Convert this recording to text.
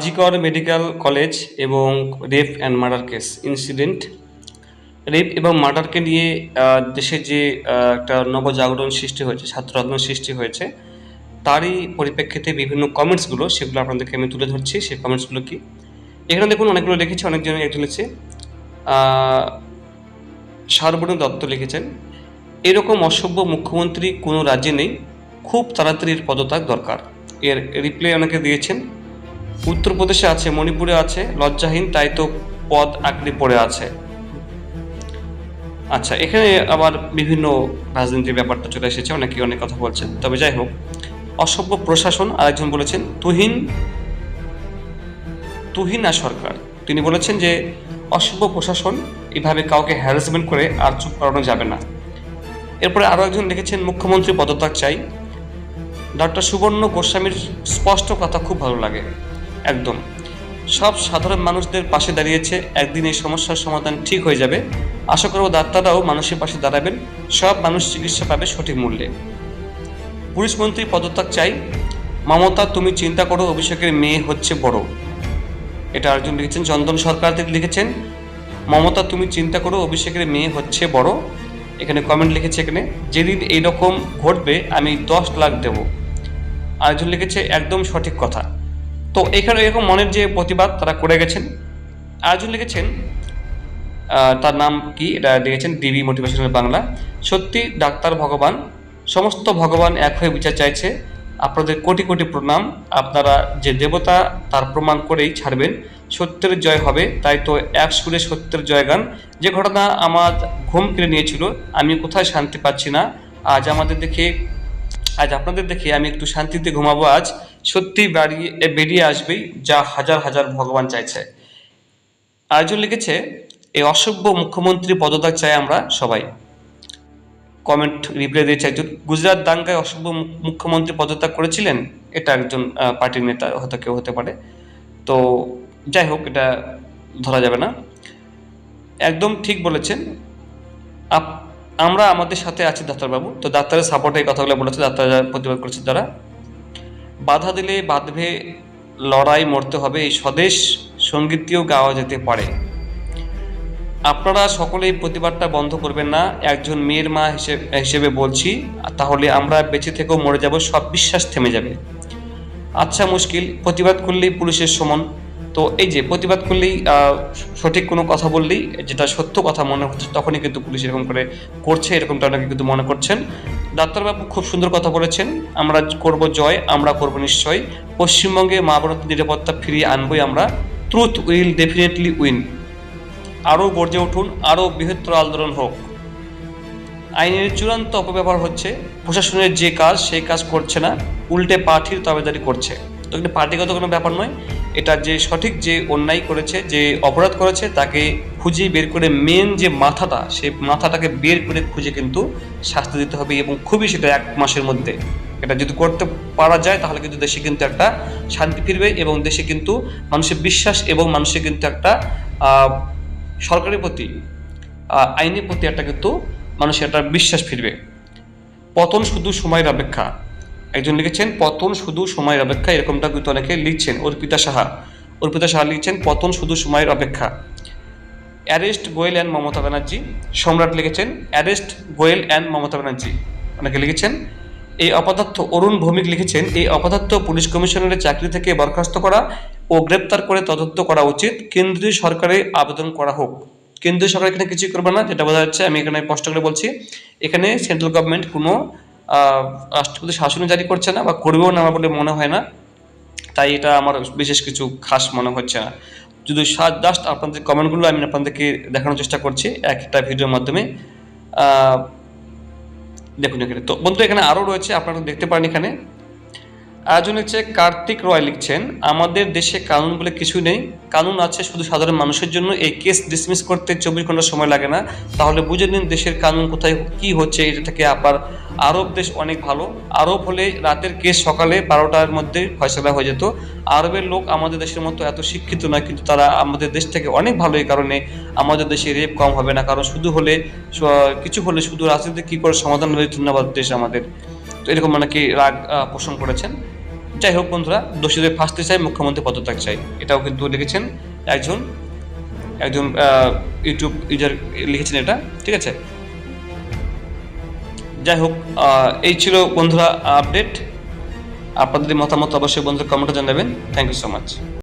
জিকর medical college এবং rape and murder case incident. Rape এবং মার্ডারকে নিয়ে দেশে যে একটা নবজাগরণ সৃষ্টি হয়েছে ছাত্র আন্দোলন সৃষ্টি হয়েছে তারই পরিপ্রেক্ষিতে বিভিন্ন কমেন্টসগুলো সেগুলো আপনাদেরকে আমি তুলে ধরছি। সেই কমেন্টসগুলো কি? এখানে দেখুন অনেকগুলো লিখেছে অনেকজন একটু লিখেছে। আহ, দত্ত লিখেছেন এরকম অসভ্য মুখ্যমন্ত্রী কোনো রাজ্যে নেই খুব তাড়াতাড়ি পদত্যাগ দরকার। এর রিপ্লাই অনেকে দিয়েছেন। উত্তরপ্রদেশে আছে, মণিপুরে আছে, লজ্জাহীন, তাই তো পদ আঁকড়ে পড়ে আছে। আচ্ছা এখানে আবার বিভিন্ন রাজনীতির ব্যাপারটা চলে এসেছে অনেকে অনেক কথা বলছেন। তবে যাই হোক, অসভ্য প্রশাসন আরেকজন বলেছেন, তুহিন, তুহিনা সরকার। তিনি বলেছেন যে, অসভ্য প্রশাসন এভাবে কাউকে হ্যারাসমেন্ট করে আর চুপ করানো যাবে না। এরপরে আরও একজন লিখেছেন, মুখ্যমন্ত্রী পদত্যাগ চাই। ডক্টর সুবর্ণ গোস্বামীর স্পষ্ট কথা খুব ভালো লাগে। একদম। সব সাধারণ মানুষদের পাশে দাঁড়িয়েছে, একদিন এই সমস্যার সমাধান ঠিক হয়ে যাবে। আশা করব ডাক্তাররাও মানুষের পাশে দাঁড়াবেন, সব মানুষ চিকিৎসা পাবে সঠিক মূল্যে। পুলিশ মন্ত্রী পদত্যাগ চাই। মমতা, তুমি চিন্তা করো, অভিষেকের মেয়ে হচ্ছে বড়। এটা একজন লিখেছেন, চন্দন সরকার থেকে লিখেছেন। মমতা, তুমি চিন্তা করো, অভিষেকের মেয়ে হচ্ছে বড়। এখানে কমেন্ট লিখেছে এখানে, যেদিন এইরকম ঘটবে, আমি দশ লাখ দেব। আরেকজন লিখেছে, একদম সঠিক কথা। তো এখানে এরকম মনের যে প্রতিবাদ তারা করে গেছেন। আরেকজন লিখেছেন তার নাম কি? এটা লিখেছেন ডিবি মোটিভেশনাল বাংলা। সত্যি ডাক্তার ভগবান, সমস্ত ভগবান এক হয়ে বিচার চাইছে। আপনাদের কোটি কোটি প্রণাম। আপনারা যে দেবতা তার প্রমাণ করেই ছাড়বেন। সত্যের জয় হবে, তাই তো এক সুরে সত্যের জয়গান। যে ঘটনা আমার ঘুম কেড়ে নিয়েছিল, আমি কোথায় শান্তি পাচ্ছি না। আজ আমাদের দেখে, আজ আপনাদের দেখে আমি একটু শান্তিতে ঘুমাবো আজ। সত্যি বাড়িয়ে বেরিয়ে আসবেই যা হাজার হাজার ভগবান চাইছে। আরেকজন লিখেছে এই অসভ্য মুখ্যমন্ত্রী পদত্যাগ চাই আমরা সবাই। কমেন্ট রিপ্লাই দিয়েছে একজন। গুজরাট দাঙ্গায় অসভ্য মুখ্যমন্ত্রী পদত্যাগ করেছিলেন এটা একজন পার্টির নেতা হয়তো কেউ হতে পারে। তো যাই হোক, এটা ধরা যাবে না। একদম ঠিক বলেছেন। আমরা আমাদের সাথে আছি ডাক্তারবাবু। তো ডাক্তারের সাপোর্টে এই কথাগুলো বলেছে, ডাক্তাররা প্রতিবাদ করেছে যারা বাধা দিলে বাঁধবে, লড়াই মরতে হবে, এই স্বদেশ সঙ্গীতটিও গাওয়া যেতে পারে। আপনারা সকলেই প্রতিবাদটা বন্ধ করবেন না, একজন মেয়ের মা হিসেবে হিসেবে বলছি, তাহলে আমরা বেঁচে থেকেও মরে যাব, সব বিশ্বাস থেমে যাবে। আচ্ছা মুশকিল, প্রতিবাদ করলেই পুলিশের সমান। তো এই যে প্রতিবাদ করলেই সঠিক কোনো কথা বললেই যেটা সত্য কথা মনে হচ্ছে তখনই কিন্তু পুলিশ এরকম করে করছে, এরকমটা অনেকে কিন্তু মনে করছেন। ডাক্তারবাবু খুব সুন্দর কথা বলেছেন, আমরা করব জয়, আমরা করব নিশ্চয়। পশ্চিমবঙ্গে মা বোনদের নিরাপত্তা ফিরিয়ে আনবই আমরা। ট্রুথ উইল ডেফিনেটলি উইন আরও গর্জে উঠুন, আরও বৃহত্তর আন্দোলন হোক। আইনের চূড়ান্ত অপব্যবহার হচ্ছে, প্রশাসনের যে কাজ, সেই কাজ করছে না, উল্টে পার্টির তাবেদারি করছে। তো কিন্তু পার্টিগত কোনো ব্যাপার নয় এটা যে সঠিক যে অন্যায় করেছে, যে অপরাধ করেছে, তাকে খুঁজে বের করে মেন যে মাথাটা, সে মাথাটাকে বের করে খুঁজে কিন্তু শাস্তি দিতে হবে এবং খুবই সেটা এক মাসের মধ্যে। এটা যদি করতে পারা যায়, তাহলে কিন্তু দেশে কিন্তু একটা শান্তি ফিরবে এবং দেশে কিন্তু মানুষের বিশ্বাস এবং মানুষের কিন্তু একটা সরকারের প্রতি আইনের প্রতি একটা কিন্তু মানুষের একটা বিশ্বাস ফিরবে। পতন শুধু সময়ের অপেক্ষা। একজন লিখেছেন, পতন শুধু সময়ের অপেক্ষা এরকমটা কিন্তু অনেকে লিখছেন অর্পিতা সাহা অর্পিতা সাহা লিখছেন, পতন শুধু সময়ের অপেক্ষা অ্যারেস্ট গোয়েল অ্যান্ড মমতা ব্যানার্জি, সম্রাট লিখেছেন, অ্যারেস্ট গোয়েল অ্যান্ড মমতা ব্যানার্জি অনেকে লিখেছেন। এই অপদার্থ অরুণ ভৌমিক লিখেছেন, এই অপদার্থ পুলিশ কমিশনারের চাকরি থেকে বরখাস্ত করা ও গ্রেপ্তার করে তদন্ত করা উচিত, কেন্দ্রীয় সরকারে আবেদন করা হোক কেন্দ্রীয় সরকার এখানে কিছুই করবে না, যেটা বোঝা যাচ্ছে, আমি এখানে স্পষ্ট করে বলছি, এখানে সেন্ট্রাল গভর্নমেন্ট কোনো রাষ্ট্রপতি শাসনও জারি করছে না বা করবেও না বলে মনে হয় না। তাই এটা আমার বিশেষ কিছু খাস মনে হচ্ছে না। যদি জাস্ট আপনাদের কমেন্টগুলো আমি আপনাদেরকে দেখানোর চেষ্টা করছি একটা ভিডিওর মাধ্যমে। দেখুন এখানে। তো বন্ধু, এখানে আরও রয়েছে, আপনারা দেখতে পারেন এখানে। আয়োজন হচ্ছে কার্তিক রয় লিখছেন, আমাদের দেশে কানুন বলে কিছু নেই। কানুন আছে শুধু সাধারণ মানুষের জন্য। এই কেস ডিসমিস করতে চব্বিশ ঘণ্টা সময় লাগে না। তাহলে বুঝে নিন দেশের কানুন কোথায়, কি হচ্ছে? এটা থেকে আবার আরব দেশ অনেক ভালো। আরব হলে রাতের কেস সকালে বারোটার মধ্যে ফয়সলা হয়ে যেত। আরবের লোক আমাদের দেশের মতো এত শিক্ষিত নয় কিন্তু তারা আমাদের দেশ থেকে অনেক ভালো এই কারণে আমাদের দেশে রেপ কম হবে না। কারণ শুধু হলে কিছু হলে শুধু রাজনীতি কী করে সমাধান হবে? ধন্যবাদ দেশ আমাদের। এরকম মানে কি রাগ পোষণ করেছেন। যাই হোক বন্ধুরা, দোষীদের ফাঁসতে চাই, মুখ্যমন্ত্রী পদত্যাগ চাই। এটাও কিন্তু লিখেছেন একজন একজন ইউটিউব ইউজার লিখেছেন এটা, ঠিক আছে? যাই হোক এই ছিল বন্ধুরা আপডেট। আপনাদের মতামত অবশ্যই বন্ধুরা কমেন্টে জানাবেন। Thank you so much